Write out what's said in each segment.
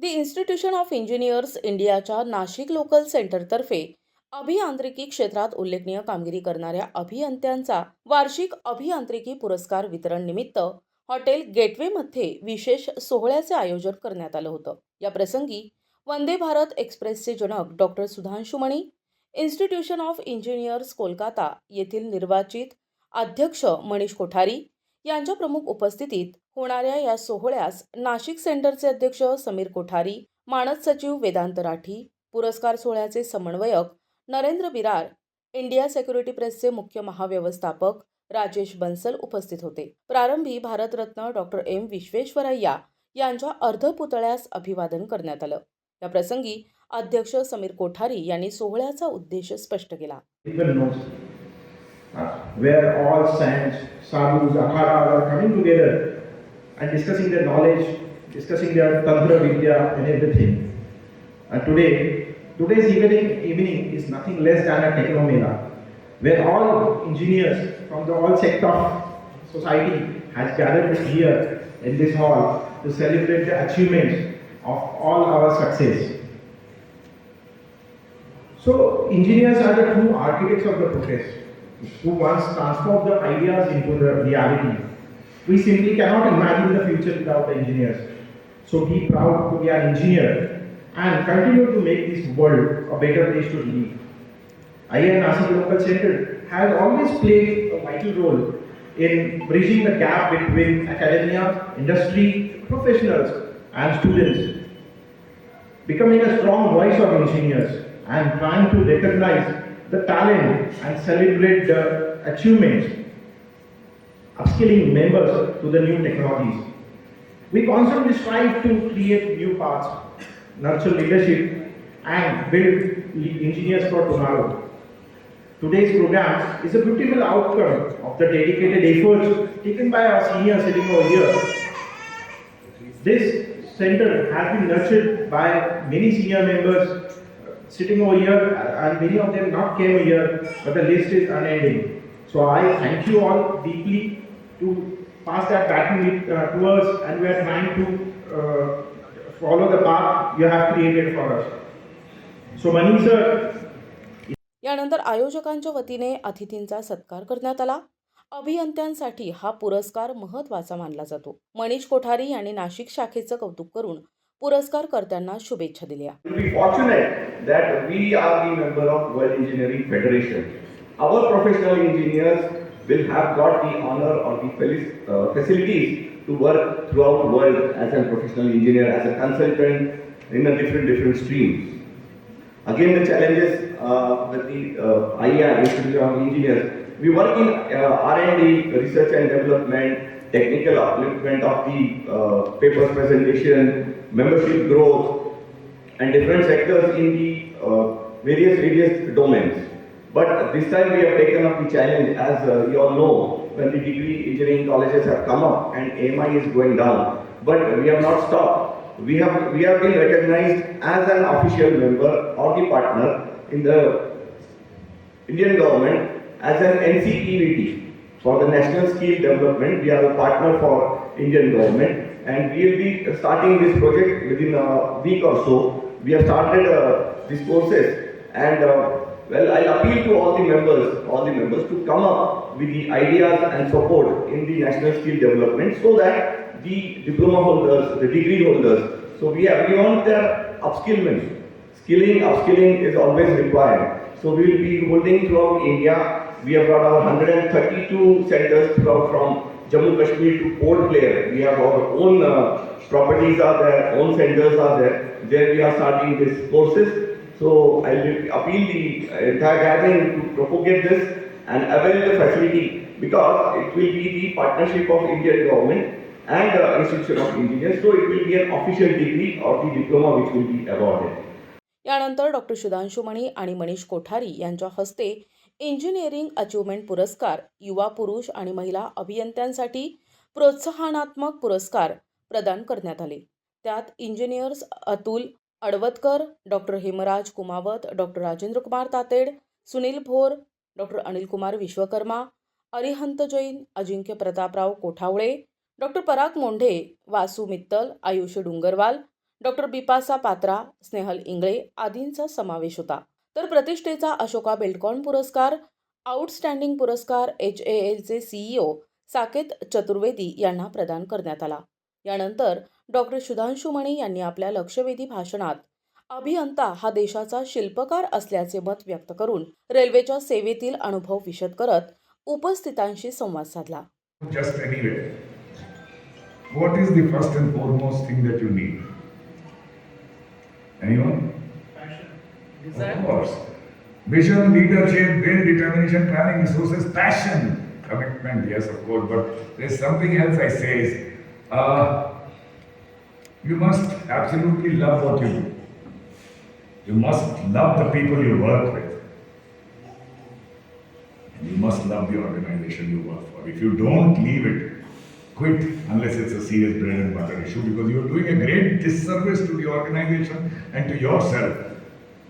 The institution of engineers इंडियाच्या Nashik local सेंटरतर्फे अभियांत्रिकी क्षेत्रात उल्लेखनीय कामगिरी करणाऱ्या अभियंत्यांचा वार्षिक अभियांत्रिकी पुरस्कार वितरण निमित्त हॉटेल गेटवेमध्ये विशेष सोहळ्याचे आयोजन करण्यात आलं होतं. या प्रसंगी वंदे भारत एक्सप्रेसचे जनक doctor Sudhanshu Mani institution of engineers Kolkata येथील निर्वाचित अध्यक्ष मनीष कोठारी यांच्या प्रमुख उपस्थितीत होणाऱ्या या सोहळ्यास नाशिक सेंटरचे अध्यक्ष समीर कोठारी मानद सचिव वेदांत राठी पुरस्कार सोहळ्याचे समन्वयक नरेंद्र बिरार इंडिया सेक्युरिटी प्रेसचे मुख्य महाव्यवस्थापक राजेश बन्सल उपस्थित होते. प्रारंभी भारतरत्न डॉक्टर एम. विश्वेश्वरय्या यांच्या अर्धपुतळ्यास अभिवादन करण्यात आलं. या प्रसंगी अध्यक्ष समीर कोठारी यांनी सोहळ्याचा उद्देश स्पष्ट केला. Uh, where all sands, sadhus, akharas are coming together and discussing their knowledge, discussing their tantra vidya and everything. And today, today's evening, evening is nothing less than a techno mela, where all engineers from the all sector of society has gathered here in this hall to celebrate the achievements of all our success. So engineers are the true architects of the progress, who once transform the ideas into the reality. We simply cannot imagine the future without engineers. So be proud to be an engineer and continue to make this world a better place to live. IIM Nashik Local Center has always played a vital role in bridging the gap between academia, industry, professionals, and students becoming a strong voice of engineers and trying to recognize the talent and celebrate the achievements, upskilling members to the new technologies. We constantly strive to create new paths, nurture leadership, and build engineers for tomorrow. Today's program is a beautiful outcome of the dedicated efforts taken by our seniors sitting over here this center has been nurtured by many senior members uh, sitting over here, and many of them not came here, but the list is unending. So I thank you all deeply to pass that baton uh, to us and we are trying to uh, follow the path you have created for us. So Mani sir, यानंतर आयोजकांच्या वतीने अतिथींचा सत्कार करण्यात आला. अभियंत्यांसाठी हा पुरस्कार महत्त्वाचा मानला जातो. मनीष कोठारी यांनी नाशिक शाखेचं कौतुक करून पुरस्कार करत्यांना शुभेच्छा दिल्या. Will have got the honor or the uh, facilities to work throughout the world as a professional engineer, as a consultant in a different different streams. Again, the challenges uh, with the uh, Institute of Engineers, we work in uh, R&D, research and development, technical upliftment of the uh, papers presentation, membership growth, and different sectors in the uh, various various domains. But this time we have taken up the challenge, as uh, you all know, when the degree engineering colleges have come up and AMI is going down. But we have not stopped. We have we have been recognized as an official member or the partner in the Indian government as an NCEVT for the national skill development. We are a partner for Indian government and we will be starting this project within a week or so. We have started uh, these courses and uh, well, I appeal to all the members, all the members to come up with the ideas and support in the national skill development so that the diploma holders, the degree holders, so we have, we want their upskillment. Skilling, upskilling is always required. So we will be holding throughout India. We have got our 132 centers throughout from Jammu Kashmir to Port Blair. We have our own uh, properties are there, own centers are there. There we are starting these courses. So I will appeal the entire gathering to propagate this and avail the facility because it will be the partnership of Indian government and the Institution of Engineers. So it will be an official degree or the diploma which will be awarded. यानंतर doctor Sudhanshu Mani आणि मनीष कोठारी यांच्या हस्ते engineering achievement पुरस्कार युवा पुरुष आणि महिला अभियंत्यांसाठी प्रोत्साहनात्मक पुरस्कार प्रदान करण्यात आले त्यात engineers Atul Advatkar doctor Hemraj Kumawat doctor Rajendra Kumar Tated Sunil Bhor doctor Anil Kumar Vishwakarma Arihant Jain Ajinkya Prataprao Kothawale doctor Parag Mondhe Vasu Mittal Ayush Dungarwal doctor Bipasha Patra Snehal Ingle आदींचा समावेश होता. तर प्रतिष्ठेचा अशोका बेल्टकॉन पुरस्कार outstanding पुरस्कार H A एलचे CEO Saket Chaturvedi यांना प्रदान करण्यात आला. यानंतर डॉक्टर सुधांशु मणी यांनी आपल्या लक्षवेधी भाषणात अभियंता हा देशाचा शिल्पकार असल्याचे मत व्यक्त करून रेल्वेच्या सेवेतील अनुभव विशद करत उपस्थितांशी संवाद साधला just anywhere. What is the first and foremost thing that you need? Anyone? Of course. Vision, leadership, will, determination, planning, resources, passion, commitment, yes, of course. But there's something else I say is, uh, you must absolutely love what you do. You must love the people you work with. And you must love the organization you work for. If you don't leave it, quit unless it's a serious bread and butter issue because you're doing a great disservice to the organization and to yourself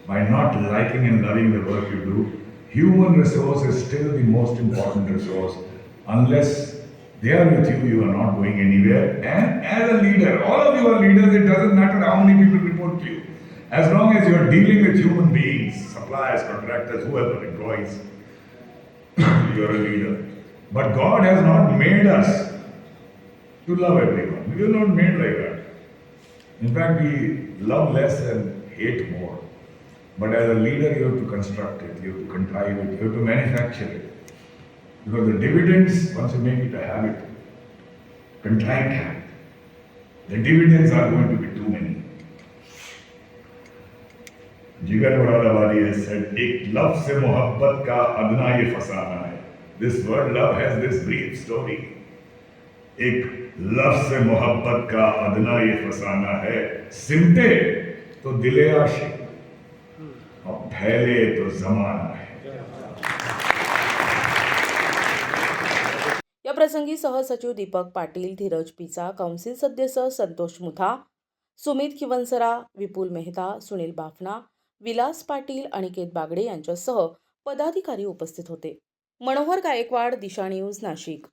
by not liking and loving the work you do. Human resource is still the most important resource. Unless they are with you, you are not going anywhere. And as a leader, all of you are leaders, it doesn't matter how many people report to you. As long as you're dealing with human beings, suppliers, contractors, whoever, employees, you're a leader. But God has not made us to love everyone. We are not made like that. In fact, we love less and hate more. But as a leader, you have to construct it, you have to contrive it, you have to manufacture it. Because the dividends, once you make it a habit, contrived habit, the dividends are going to be too many. जिगर मुरादाबादी has said, एक लफ्ज से मोहब्बत का अदना ये फसाना है this word love has this brief story एक लफ्ज से मोहब्बत का अदना ये फसाना है सिमटे तो दिले आशिक और फैले तो जमाना प्रसंगी सहसचिव दीपक पाटील धीरज पिचा कौन्सिल सदस्य संतोष मुथा सुमित खिवनसरा विपुल मेहता सुनील बाफना विलास पाटील अनिकेत बागडे यांच्यासह पदाधिकारी उपस्थित होते. मनोहर गायकवाड दिशा न्यूज नाशिक.